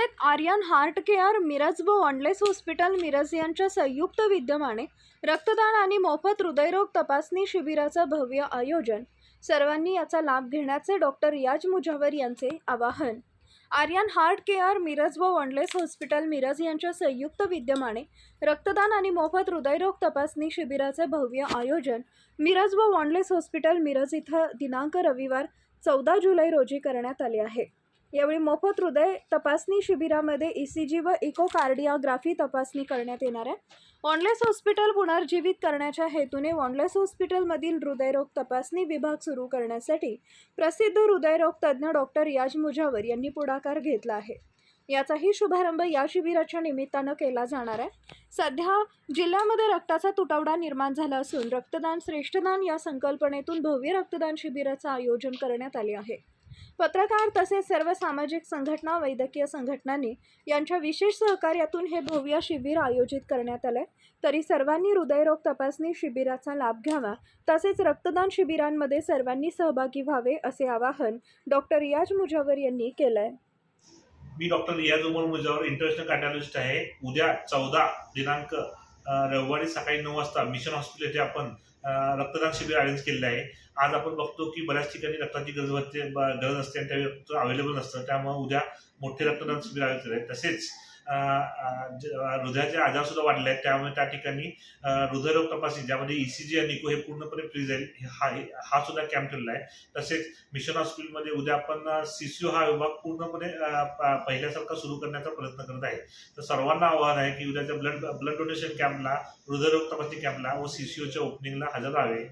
मिरजेत Aryan heart care Miraj व Wanless hospital Miraj यांच्या संयुक्त विद्यमाने रक्तदान आणि मोफत हृदयरोग तपासणी शिबिराचं भव्य आयोजन. सर्वांनी याचा लाभ घेण्याचे डॉक्टर रियाज मुजावर यांचे आवाहन. आर्यन हार्ट केअर मिरज व वनलेस हॉस्पिटल मिरज यांच्या संयुक्त विद्यमाने रक्तदान आणि मोफत हृदयरोग तपासणी शिबिराचे भव्य आयोजन मिरज व वॉनलेस हॉस्पिटल मिरज इथं दिनांक रविवार चौदा जुलै रोजी करण्यात आले आहे. यावेळी मोफत हृदय तपासणी शिबिरामध्ये ई सी जी व इकोकार्डिओग्राफी तपासणी करण्यात येणार आहे. वॉनलेस हॉस्पिटल पुनर्जीवित करण्याच्या हेतूने वॉनलेस हॉस्पिटलमधील हृदयरोग तपासणी विभाग सुरू करण्यासाठी प्रसिद्ध हृदयरोग तज्ज्ञ डॉक्टर याज मुजावर यांनी पुढाकार घेतला आहे. याचाही शुभारंभ या शिबिराच्या निमित्तानं केला जाणार आहे. सध्या जिल्ह्यामध्ये रक्ताचा तुटवडा निर्माण झाला असून रक्तदान श्रेष्ठदान या संकल्पनेतून भव्य रक्तदान शिबिराचं आयोजन करण्यात आले आहे. पत्रकार तसेच सर्व सामाजिक संघटना वैद्यकीय संघटनांनी यांच्या विशेष सहकार्यातून हे भव्य शिबिर आयोजित करण्यात आलंय. तरी सर्वांनी हृदयरोग तपासणी शिबिराचा लाभ घ्यावा तसेच रक्तदान शिबिरांमध्ये सर्वांनी सहभागी व्हावे असे आवाहन डॉक्टर रियाज मुजावर यांनी केलंय. मी डॉक्टर रियाज उमर मुजावर इंटरनॅशनल कार्डिओलॉजिस्ट आहे. उद्या चौदा दिनांक रविवारी सकाळी नऊ वाजता मिशन हॉस्पिटल येथे आपण रक्तदान शिबिर अरेंज केलेलं आहे. आज आपण बघतो की बऱ्याच ठिकाणी रक्ताची गरज असते गरज असते आणि त्या रक्त अवेलेबल नसतं. त्यामुळे उद्या मोठे रक्तदान शिबिर आयोजित केलं आहे तसेच हृदयाचे आजार सुद्धा वाढले आहेत त्यामुळे त्या ठिकाणी हृदयरोग तपासणी ज्यामध्ये ईसीजी आणि निको हे पूर्णपणे फ्री जाईल हा हा सुद्धा कॅम्प ठेवला आहे. तसेच मिशन हॉस्पिटलमध्ये उद्या आपण सीसीओ हा विभाग पूर्णपणे पहिल्यासारखा सुरू करण्याचा प्रयत्न करत आहे. तर सर्वांना आव्हान आहे की उद्याच्या ब्लड ब्लड डोनेशन कॅम्पला हृदयरोग तपासणी कॅम्पला व सीसीओच्या ओपनिंगला हजर राहावे.